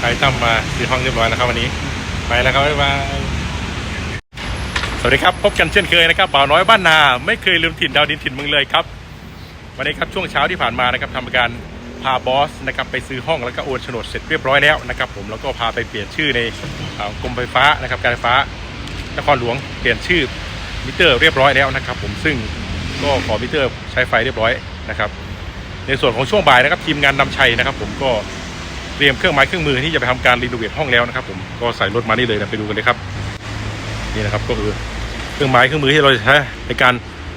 ไปตั้มมาที่ห้องเรียบร้อยแล้วครับวันนี้ ไปแล้วครับบ๊ายบายสวัสดีครับ พบกันเช่นเคยนะครับบ่าวน้อยบ้านนา ไม่เคยลืมถิ่นดาวดินถิ่นเมืองเลยครับ วันนี้ครับช่วงเช้าที่ผ่านมานะครับทำการพาบอสนะครับไปซื้อห้องแล้วก็โอนโฉนดเสร็จเรียบร้อยแล้วนะครับผมแล้วก็พาไปเปลี่ยนชื่อในกรมไฟฟ้านะครับการไฟฟ้านครหลวงเปลี่ยนชื่อมิเตอร์เรียบร้อยแล้วนะครับ ผมซึ่งก็ขอมิเตอร์ใช้ไฟเรียบร้อยนะครับ ในส่วนของช่วงบ่ายนะครับทีมงานนำชัยนะครับ ผมก็ เตรียมเครื่องไม้เครื่องมือที่จะไปทำการรีโนเวทห้องแล้วนะครับ ผมก็ใส่รถมานี่เลยนะไปดูกันเลยครับนี่นะครับก็คือเครื่องไม้เครื่องมือที่เราจะใช้ในการ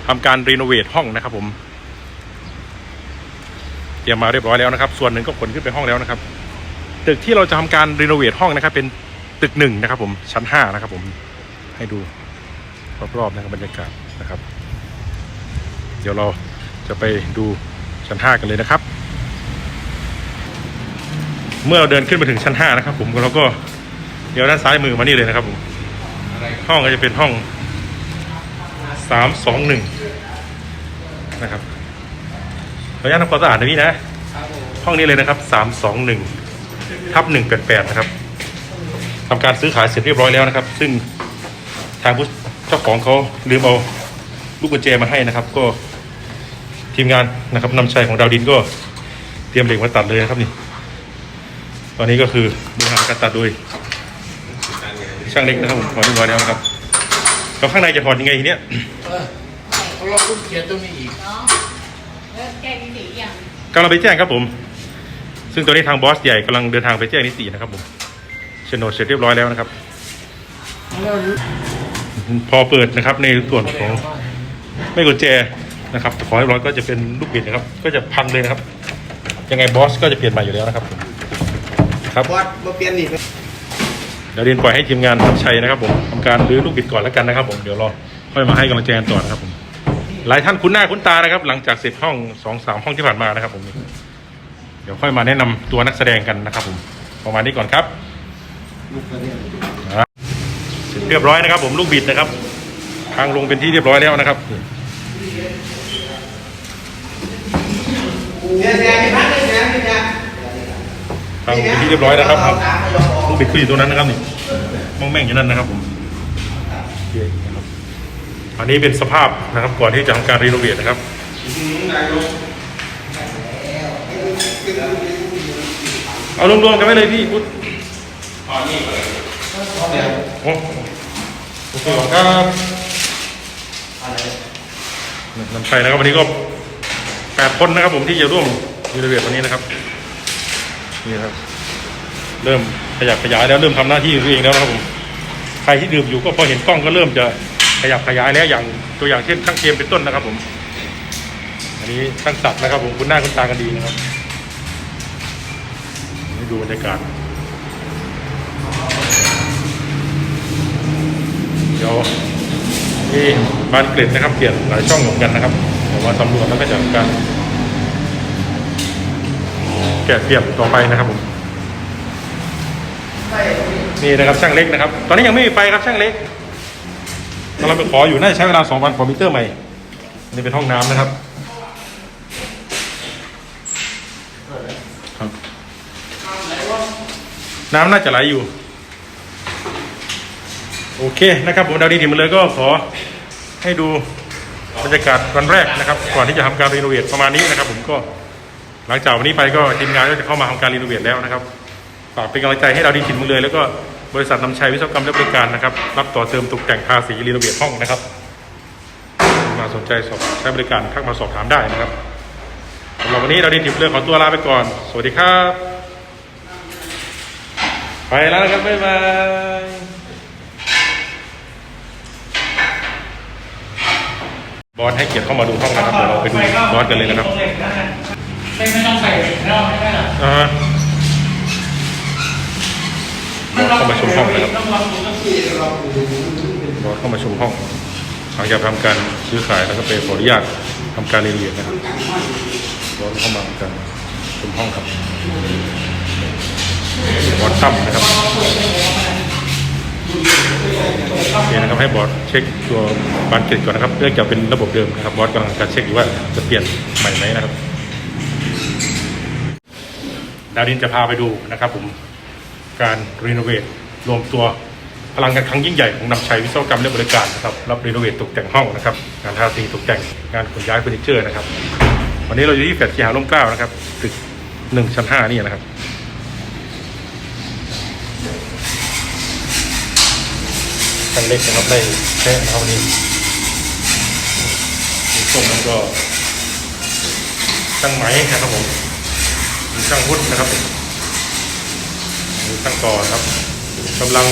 ทำการรีโนเวทห้องนะครับ ผม เตรียมมาเรียบร้อยแล้วนะครับ ส่วนหนึ่งก็ขนขึ้นไปห้องแล้วนะครับ ตึกที่เราจะทำการรีโนเวทห้องนะครับ เป็นตึกหนึ่งนะครับ ผมชั้นห้านะครับ ผมให้ดูรอบๆนะครับบรรยากาศนะครับ เดี๋ยวเราจะไปดูชั้นห้ากันเลยนะครับ เมื่อเราเดินขึ้นมาถึงชั้นห้านะครับ ผมเราก็เดี๋ยวด้านซ้ายมือมานี่เลยนะครับผมห้องก็จะเป็นห้องสามสองหนึ่งนะครับขออนุญาตทำความสะอาดนะพี่นะห้องนี้เลยนะครับสามสองหนึ่งทับหนึ่งแปดแปดนะครับทำการซื้อขายเสร็จเรียบร้อยแล้วนะครับ ซึ่งทางผู้เจ้าของเขาลืมเอาลูกกุญแจมาให้นะครับ ก็ทีมงานนะครับนำชัยของดาวดินก็เตรียมเหล็กมาตัดเลยนะครับนี่ ตอนนี้ก็คือบริหารการตัดโดยช่างเล็กนะครับผมถอดเรียบร้อยแล้วนะครับแล้วข้างในจะถอดยังไงทีเนี้ยเออเขาลองลูกเขียนตรงนี้อีกเนาะแล้วแก้นิติอย่างกำลังไปแจ้งครับผม ซึ่งตอนนี้ทางบอสใหญ่กำลังเดินทางไปแจ้งนิตินะครับผมโฉนดเสร็จเรียบร้อยแล้วนะครับแล้วพอเปิดนะครับในส่วนของไม่กุญแจนะครับขอเรียบร้อยก็จะเป็นลูกบิดนะครับ ก็จะพังเลยนะครับ ยังไงบอสก็จะเปลี่ยนใหม่อยู่แล้วนะครับผม ครับบอสมาเปลี่ยนนี่เดี๋ยวเรียนปล่อยให้ทีมงานทำชัยนะครับผมทำการรื้อลูกบิดก่อนแล้วกันนะครับ ผมเดี๋ยวรอค่อยมาให้กำลังใจกันต่อนะครับผมหลายท่านคุ้นหน้าคุ้นตานะครับ หลังจากเสร็จห้องสองสามห้องที่ผ่านมานะครับ ผมเดี๋ยวค่อยมาแนะนำตัวนักแสดงกันนะครับ ผมประมาณนี้ก่อนครับลูกกระเด็นเสร็จเรียบร้อยนะครับ ผมลูกบิดนะครับทางลงเป็นที่เรียบร้อยแล้วนะครับเสียเสียพี่พัดเสียพี่พัด ทางลง เป็นที่เรียบร้อยนะครับครับลูกบิดก็อยู่ตรงนั้นนะครับนี่มองแม่งอยู่นั่นนะครับผมอันนี้เป็นสภาพนะครับก่อนที่จะทำการรีโนเวทนะครับเอารวมๆกันไว้เลยพี่พุทธโอ้โอเคขอบคุณครับนำไปนะครับวันนี้ก็แปดคนนะครับผมที่จะร่วมรีโนเวทวันนี้นะครับนี่ครับ เริ่มขยับขยายแล้วเริ่มทำหน้าที่ตัวเองแล้วนะครับผมใครที่ดื่มอยู่ก็พอเห็นกล้องก็เริ่มจะขยับขยายแล้วอย่างตัวอย่างเช่นช่างเกมเป็นต้นนะครับผม อันนี้ช่างศักดิ์นะครับผมคุณหน้าคุณตากันดีนะครับให้ดูบรรยากาศเดี๋ยวมีบานเกล็ดนะครับเปลี่ยนหลายช่องเหมือนกันนะครับเดี๋ยวมาสำรวจแล้วก็จะทำการแกะเปลี่ยนต่อไปนะครับผม นี่นะครับช่างเล็กนะครับ ตอนนี้ยังไม่มีไฟครับช่างเล็กกำลังไปขออยู่น่าจะใช้เวลาสองวันขอมิเตอร์ใหม่นี่เป็นห้องน้ำนะครับครับน้ำน่าจะไหลอยู่ โอเคนะครับผมดาวดีถิ่นมาเลยก็ขอให้ดูบรรยากาศวันแรกนะครับ ก่อนที่จะทำการรีโนเวทประมาณนี้นะครับ ผมก็หลังจากวันนี้ไปก็ทีมงานก็จะเข้ามาทำการรีโนเวทแล้วนะครับากเป็นกำลังใจให้ดาวดีถิ่นเมืองเลย แล้วก็บริษัทนำชัยวิศวกรรมและบริการนะครับ รับต่อเติมตกแต่งทาสีรีโนเวทห้องนะครับ มาสนใจสอบใช้บริการทักมาสอบถามได้นะครับสำหรับวันนี้ดาวดีถิ่นเรื่องขอตัวลาไปก่อน สวัสดีครับ ไปแล้วนะครับบ๊ายบายบอสให้เกียรติเข้ามาดูห้องนะครับเดี๋ยวเราไปดูบอสกันเลยนะครับไม่ไม่ต้องใส่ไม่ต้องไม่ได้หรอกอ่าฮะบอส เข้ามาชมห้องนะครับบอสเข้ามาชมห้องหลังจากทำการซื้อขายแล้วก็ไปขออนุญาตทำการเรียนเรียนนะครับบอสเข้ามาทำการชมห้องครับบอสตั้มนะครับโอเคนะครับให้บอสเช็คตัวบานเกล็ดก่อนนะครับเนื่องจากเป็นระบบเดิมนะครับบอสกำลังการเช็คอยู่ว่าจะเปลี่ยนใหม่ไหมนะครับดาวดินจะพาไปดูนะครับผม การรีโนเวทรวมตัวพลังกันครั้งยิ่งใหญ่ของนำชัยวิศวกรรมและบริการนะครับรับรีโนเวทตกแต่งห้องนะครับงานทาสีตกแต่งงานขนย้ายเฟอร์นิเจอร์นะครับ วันนี้เราอยู่ที่แฟลตคีหาร่มเกล้านะครับตึกหนึ่งชั้นห้านี่นะครับช่างเล็กนะครับได้แค่นะครับวันนี้ส้มแล้วก็ช่างไหมนะครับผมมีช่างวุฒินะครับ ผมมีช่างกอนครับกำลัง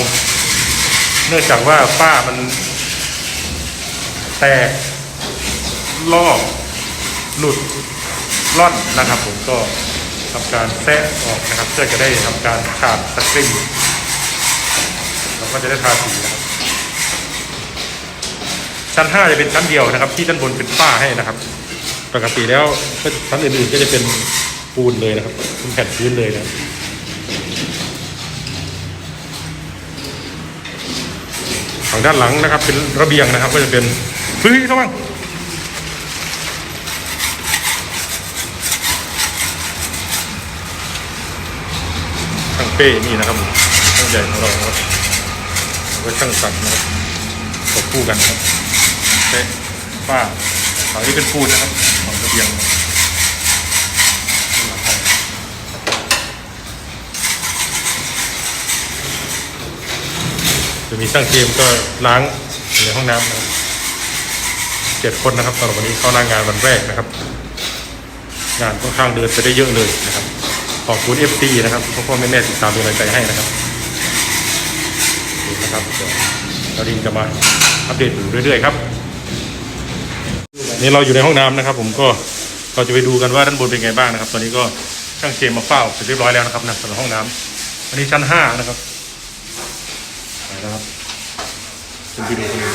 เนื่องจากว่าฝ้ามัน แตกลอกหลุดร่อนนะครับ ผมก็ทำการแซะออกนะครับ เพื่อจะได้ทำการขาดสกรีนแล้วก็จะได้ทาสีนะครับชั้น5จะเป็นชั้นเดียวนะครับ ที่ด้านบนเป็นฝ้าให้นะครับ ปกติแล้วชั้นอื่นๆก็จะเป็นปูนเลยนะครับเป็นแผ่นพื้นเลยนะครับ ฝั่งด้านหลังนะครับ เป็นระเบียงนะครับ ก็จะเป็นเฮ้ยระวังช่างเป้นี่นะครับช่างใหญ่ของเราครับแล้วก็ช่างสักนะครับควบคู่กันครับเป๊ะฝ้าฝั่งนี้เป็นปูนนะครับฝั่งระเบียงหลังห้อง จะมีช่างเกมก็ล้างในห้องน้ำนะเจ็ดคนนะครับสำหรับวันนี้เข้าหน้างานวันแรกนะครับ งานค่อนข้างเดินไปได้เยอะเลยนะครับ ขอบคุณเอฟซีนะครับพ่อพ่อแม่แม่ติดตามดูแลใจให้นะครับนี่นะครับเดี๋ยวเราดินจะมาอัปเดตอยู่เรื่อยๆครับนี่เราอยู่ในห้องน้ำนะครับ ผมก็เราจะไปดูกันว่าด้านบนเป็นไงบ้างนะครับ ตอนนี้ก็ช่างเกมมาเฝ้าเสร็จเรียบร้อยแล้วนะครับนะสำหรับห้องน้ำอันนี้ชั้นห้านะครับไปแล้วครับ เป็นวิดีโอเลย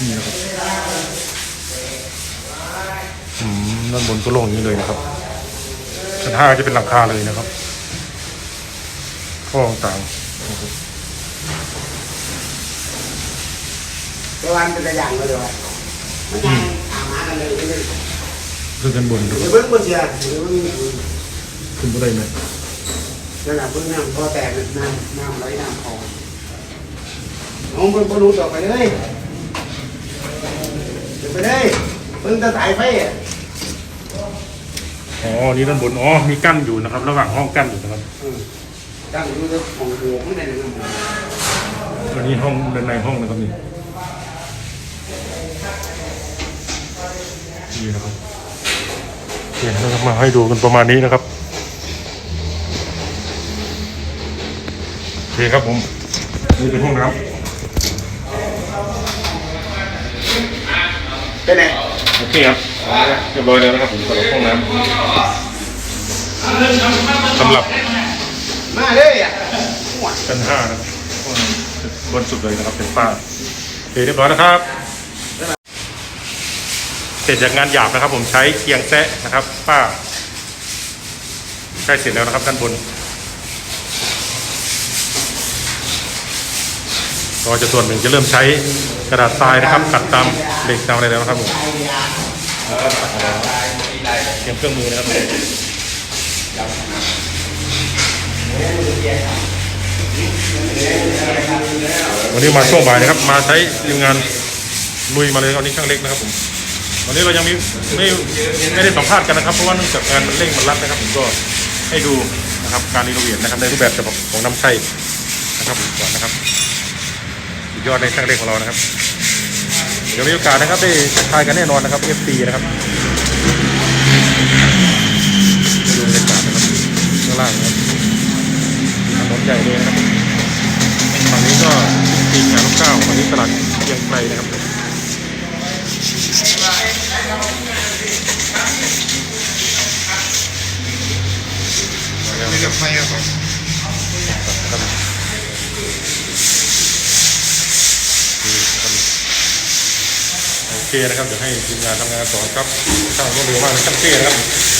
นี่นะครับอืมด้านบนก็โล่งอย่างนี้เลยนะครับชั้นห้าจะเป็นหลังคาเลยนะครับข้อต่างๆนะครับตัววันเป็นตัวอย่างเลยว่ะมันยังถามหากันเลยเลยขึ้นกันบนดูเดี๋ยวเบิ้งบนเสียเดี๋ยวเบิ้งขึ้นบ่ได้ไหมเดี๋ยวหลังเบิ้งน้ำพอแตกน้ำน้ำไหลน้ำคลอง น้องเบิ้งบอลลูนต่อไปเลยเดี๋ยวไปเลยเบิ้งตะสายไฟอะอ๋อนี่ด้านบน อ๋อ มีกั้นอยู่นะครับ ระหว่างห้องกั้นอยู่นะครับอืมตั้งดูเรื่องของหัวไม่ได้เลยนะอันนี้ห้องด้านในห้องนะครับนี่นี่นะครับโอเคนะครับมาให้ดูกันประมาณนี้นะครับโอเคครับผม นี่เป็นห้องน้ เป็นไงำโอเคครับเรียบร้อยแล้วนะครับผมสำหรับห้องน้ำสำหรับมาเลยอะชั้นห้านะครับห้องน้ำบนสุดเลยนะครับเป็นฝ้าโอเคเรียบร้อยนะครับ เสร็จจากงานหยาบนะครับ ผมใช้เคียงแซะนะครับฝ้าใกล้เสร็จแล้วนะครับด้านบน ก็จะส่วนหนึ่งจะเริ่มใช้กระดาษทรายนะครับตัดตามเหล็กตามอะไรแล้วนะครับผมเตรียมเครื่องมือนะครับวันนี้มาช่วงบ่ายนะครับ มาใช้ทีมงานลุยมาเลยวันนี้ช่างเล็กนะครับผมวันนี้เรายังมีไม่ไม่ได้สัมภาษณ์กันนะครับ เพราะว่าเนื่องจากงานมันเร่งมันรัดนะครับผมก็ให้ดูนะครับการรีโนเวทนะครับในรูปแบบฉบับของน้ำชัยนะครับผมก่อนนะครับ ยอดในช่างเล็กของเรานะครับ เดี๋ยวมีโอกาสนะครับได้ทักทายกันแน่นอนนะครับ FT นะครับดูบรรยากาศนะครับข้างล่างนะครับถนนใหญ่เลยนะครับฝั่งนี้ก็ตีนงานลูกเก้าฝั่งนี้ตลาดเชียงไกลนะครับมีกับไฟครับผม โอ เคนะครับเดี๋ยวให้ทีมงานทำงานต่อครับช่างรวดเร็วมากเลยช่างเต้นะครับ